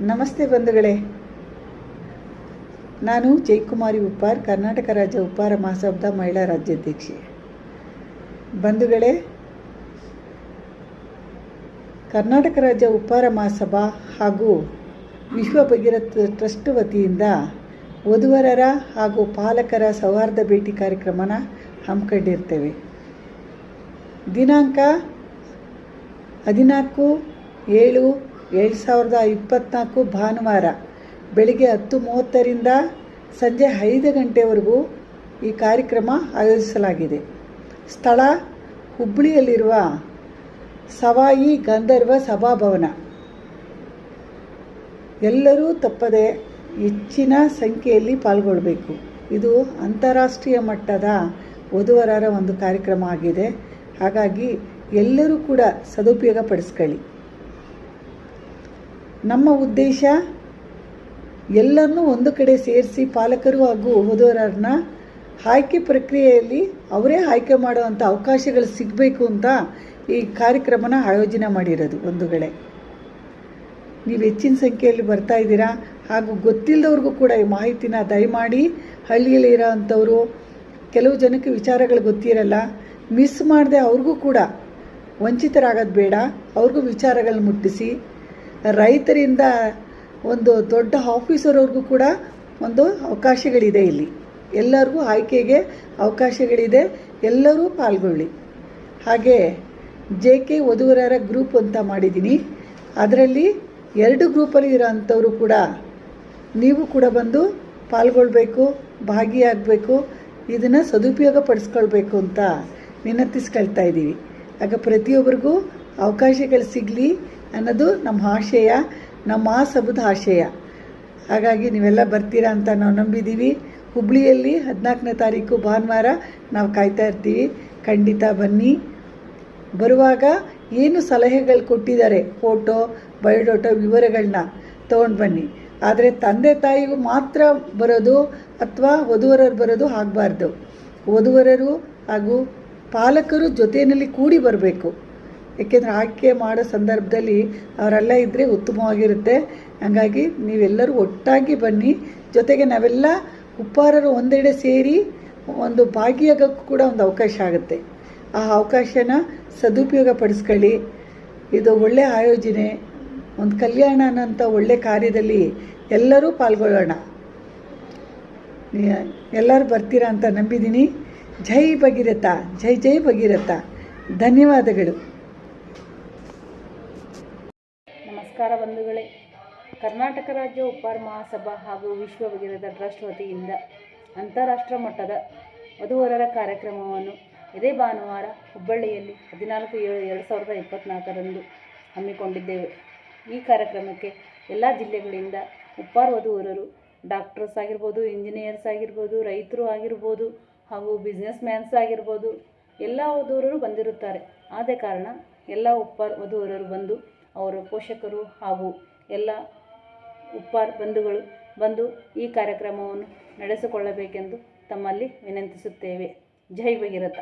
ನಮಸ್ತೆ ಬಂಧುಗಳೇ. ನಾನು ಜೈಕುಮಾರಿ ಉಪ್ಪಾರ್, ಕರ್ನಾಟಕ ರಾಜ್ಯ ಉಪ್ಪಾರ ಮಹಾಸಭದ ಮಹಿಳಾ ರಾಜ್ಯಾಧ್ಯಕ್ಷೆ. ಬಂಧುಗಳೇ, ಕರ್ನಾಟಕ ರಾಜ್ಯ ಉಪ್ಪಾರ ಮಹಾಸಭಾ ಹಾಗೂ ವಿಶ್ವ ಭಗೀರಥ ಟ್ರಸ್ಟ್ ವತಿಯಿಂದ ವಧುವರರ ಹಾಗೂ ಪಾಲಕರ ಸೌಹಾರ್ದ ಭೇಟಿ ಕಾರ್ಯಕ್ರಮನ ಹಮ್ಮಿಕೊಂಡಿರ್ತೇವೆ. ದಿನಾಂಕ ಹದಿನಾಲ್ಕು ಏಳು ಎರಡು ಸಾವಿರದ ಇಪ್ಪತ್ತ್ನಾಲ್ಕು ಭಾನುವಾರ ಬೆಳಿಗ್ಗೆ ಹತ್ತು ಮೂವತ್ತರಿಂದ ಸಂಜೆ ಐದು ಗಂಟೆವರೆಗೂ ಈ ಕಾರ್ಯಕ್ರಮ ಆಯೋಜಿಸಲಾಗಿದೆ. ಸ್ಥಳ ಹುಬ್ಬಳ್ಳಿಯಲ್ಲಿರುವ ಸವಾಯಿ ಗಂಧರ್ವ ಸಭಾಭವನ. ಎಲ್ಲರೂ ತಪ್ಪದೆ ಹೆಚ್ಚಿನ ಸಂಖ್ಯೆಯಲ್ಲಿ ಪಾಲ್ಗೊಳ್ಳಬೇಕು. ಇದು ಅಂತಾರಾಷ್ಟ್ರೀಯ ಮಟ್ಟದ ವಧುವರರ ಒಂದು ಕಾರ್ಯಕ್ರಮ ಆಗಿದೆ. ಹಾಗಾಗಿ ಎಲ್ಲರೂ ಕೂಡ ಸದುಪಯೋಗ ಪಡಿಸ್ಕೊಳ್ಳಿ. ನಮ್ಮ ಉದ್ದೇಶ ಎಲ್ಲರನ್ನೂ ಒಂದು ಕಡೆ ಸೇರಿಸಿ ಪಾಲಕರು ಹಾಗೂ ಓದೋರನ್ನ ಆಯ್ಕೆ ಪ್ರಕ್ರಿಯೆಯಲ್ಲಿ ಅವರೇ ಆಯ್ಕೆ ಮಾಡುವಂಥ ಅವಕಾಶಗಳು ಸಿಗಬೇಕು ಅಂತ ಈ ಕಾರ್ಯಕ್ರಮನ ಆಯೋಜನೆ ಮಾಡಿರೋದು ಒಂದು ಕಡೆ. ನೀವು ಹೆಚ್ಚಿನ ಸಂಖ್ಯೆಯಲ್ಲಿ ಬರ್ತಾ ಇದ್ದೀರಾ? ಹಾಗೂ ಗೊತ್ತಿಲ್ಲದವ್ರಿಗೂ ಕೂಡ ಈ ಮಾಹಿತಿನ ದಯಮಾಡಿ ಹಳ್ಳಿಯಲ್ಲಿ ಅಂಥವರು ಕೆಲವು ಜನಕ್ಕೆ ವಿಚಾರಗಳು ಗೊತ್ತಿರಲ್ಲ ಮಿಸ್ ಮಾಡದೆ ಅವ್ರಿಗೂ ಕೂಡ ವಂಚಿತರಾಗೋದು ಬೇಡ, ಅವ್ರಿಗೂ ವಿಚಾರಗಳನ್ನ ಮುಟ್ಟಿಸಿ ರೈತರಿಂದ ಒಂದು ದೊಡ್ಡ ಆಫೀಸರ್ವರೆಗೂ ಕೂಡ ಒಂದು ಅವಕಾಶಗಳಿದೆ ಇಲ್ಲಿ. ಎಲ್ಲರಿಗೂ ಆಯ್ಕೆಗೆ ಅವಕಾಶಗಳಿದೆ. ಎಲ್ಲರೂ ಪಾಲ್ಗೊಳ್ಳಿ. ಹಾಗೆ ಜೆ ಕೆ ವಧುವರರ ಗ್ರೂಪ್ ಅಂತ ಮಾಡಿದ್ದೀನಿ. ಅದರಲ್ಲಿ ಎರಡು ಗ್ರೂಪಲ್ಲಿ ಇರೋ ಅಂಥವರು ಕೂಡ ನೀವು ಕೂಡ ಬಂದು ಪಾಲ್ಗೊಳ್ಬೇಕು, ಭಾಗಿಯಾಗಬೇಕು, ಇದನ್ನು ಸದುಪಯೋಗ ಪಡಿಸ್ಕೊಳ್ಬೇಕು ಅಂತ ವಿನಂತಿಸ್ಕೊಳ್ತಾ ಇದ್ದೀವಿ. ಆಗ ಪ್ರತಿಯೊಬ್ಬರಿಗೂ ಅವಕಾಶಗಳು ಸಿಗಲಿ. ಅನ್ನೋದು ನಮ್ಮ ಆಶಯ, ನಮ್ಮ ಮಹಾಸಭದ ಆಶಯ. ಹಾಗಾಗಿ ನೀವೆಲ್ಲ ಬರ್ತೀರಾ ಅಂತ ನಾವು ನಂಬಿದ್ದೀವಿ ಹುಬ್ಳಿಯಲ್ಲಿ ಹದಿನಾಲ್ಕನೇ ತಾರೀಕು ಭಾನುವಾರ ನಾವು ಕಾಯ್ತಾ ಇರ್ತೀವಿ. ಖಂಡಿತ ಬನ್ನಿ. ಬರುವಾಗ ಏನು ಸಲಹೆಗಳು ಕೊಟ್ಟಿದ್ದಾರೆ, ಫೋಟೋ, ಬಯೋಡೋಟೋ ವಿವರಗಳನ್ನ ತೊಗೊಂಡು ಬನ್ನಿ. ಆದರೆ ತಂದೆ ತಾಯಿಗೂ ಮಾತ್ರ ಬರೋದು ಅಥವಾ ವಧುವರರು ಬರೋದು ಆಗಬಾರ್ದು. ವಧುವರರು ಹಾಗೂ ಪಾಲಕರು ಜೊತೆಯಲ್ಲಿ ಕೂಡಿ ಬರಬೇಕು. ಏಕೆಂದರೆ ಆಯ್ಕೆ ಮಾಡೋ ಸಂದರ್ಭದಲ್ಲಿ ಅವರೆಲ್ಲ ಇದ್ದರೆ ಉತ್ತಮವಾಗಿರುತ್ತೆ. ಹಾಗಾಗಿ ನೀವೆಲ್ಲರೂ ಒಟ್ಟಾಗಿ ಬನ್ನಿ. ಜೊತೆಗೆ ನಾವೆಲ್ಲ ಉಪ್ಪಾರರು ಒಂದೆಡೆ ಸೇರಿ ಒಂದು ಭಾಗಿಯಾಗೋಕ್ಕೂ ಕೂಡ ಒಂದು ಅವಕಾಶ ಆಗುತ್ತೆ. ಆ ಅವಕಾಶನ ಸದುಪಯೋಗ ಪಡಿಸ್ಕೊಳ್ಳಿ ಇದು ಒಳ್ಳೆಯ ಆಯೋಜನೆ. ಒಂದು ಕಲ್ಯಾಣ ಅನ್ನೋಂಥ ಒಳ್ಳೆ ಕಾರ್ಯದಲ್ಲಿ ಎಲ್ಲರೂ ಪಾಲ್ಗೊಳ್ಳೋಣ. ಎಲ್ಲರೂ ಬರ್ತೀರಾ ಅಂತ ನಂಬಿದ್ದೀನಿ. ಜೈ ಭಗೀರಥ. ಜೈ ಜೈ ಭಗೀರಥ. ಧನ್ಯವಾದಗಳು. ನಮಸ್ಕಾರ ಬಂಧುಗಳೇ. ಕರ್ನಾಟಕ ರಾಜ್ಯ ಉಪ್ಪಾರ ಮಹಾಸಭಾ ಹಾಗೂ ವಿಶ್ವ ಭಗೀರಥ ಟ್ರಸ್ಟ್ ವತಿಯಿಂದ ಅಂತಾರಾಷ್ಟ್ರ ಮಟ್ಟದ ವಧುವರರ ಕಾರ್ಯಕ್ರಮವನ್ನು ಇದೇ ಭಾನುವಾರ ಹುಬ್ಬಳ್ಳಿಯಲ್ಲಿ ಹದಿನಾಲ್ಕು ಏಳು ಎರಡು ಸಾವಿರದ ಇಪ್ಪತ್ತ್ನಾಲ್ಕರಂದು ಹಮ್ಮಿಕೊಂಡಿದ್ದೇವೆ. ಈ ಕಾರ್ಯಕ್ರಮಕ್ಕೆ ಎಲ್ಲ ಜಿಲ್ಲೆಗಳಿಂದ ಉಪ್ಪಾರ ವಧುವರರು ಡಾಕ್ಟರ್ಸ್ ಆಗಿರ್ಬೋದು, ಇಂಜಿನಿಯರ್ಸ್ ಆಗಿರ್ಬೋದು, ರೈತರು ಆಗಿರ್ಬೋದು ಹಾಗೂ ಬಿಸ್ನೆಸ್ ಮ್ಯಾನ್ಸ್ ಆಗಿರ್ಬೋದು ಎಲ್ಲ ವಧುವರರು ಬಂದಿರುತ್ತಾರೆ. ಆದ ಕಾರಣ ಎಲ್ಲ ಉಪ್ಪಾರ ವಧುವರರು ಬಂದು ಅವರ ಪೋಷಕರು ಹಾಗೂ ಎಲ್ಲ ಉಪ್ಪಾರ ಬಂಧುಗಳು ಬಂದು ಈ ಕಾರ್ಯಕ್ರಮವನ್ನು ನಡೆಸಿಕೊಳ್ಳಬೇಕೆಂದು ತಮ್ಮಲ್ಲಿ ವಿನಂತಿಸುತ್ತೇವೆ. ಜೈ ಭಗೀರಥ.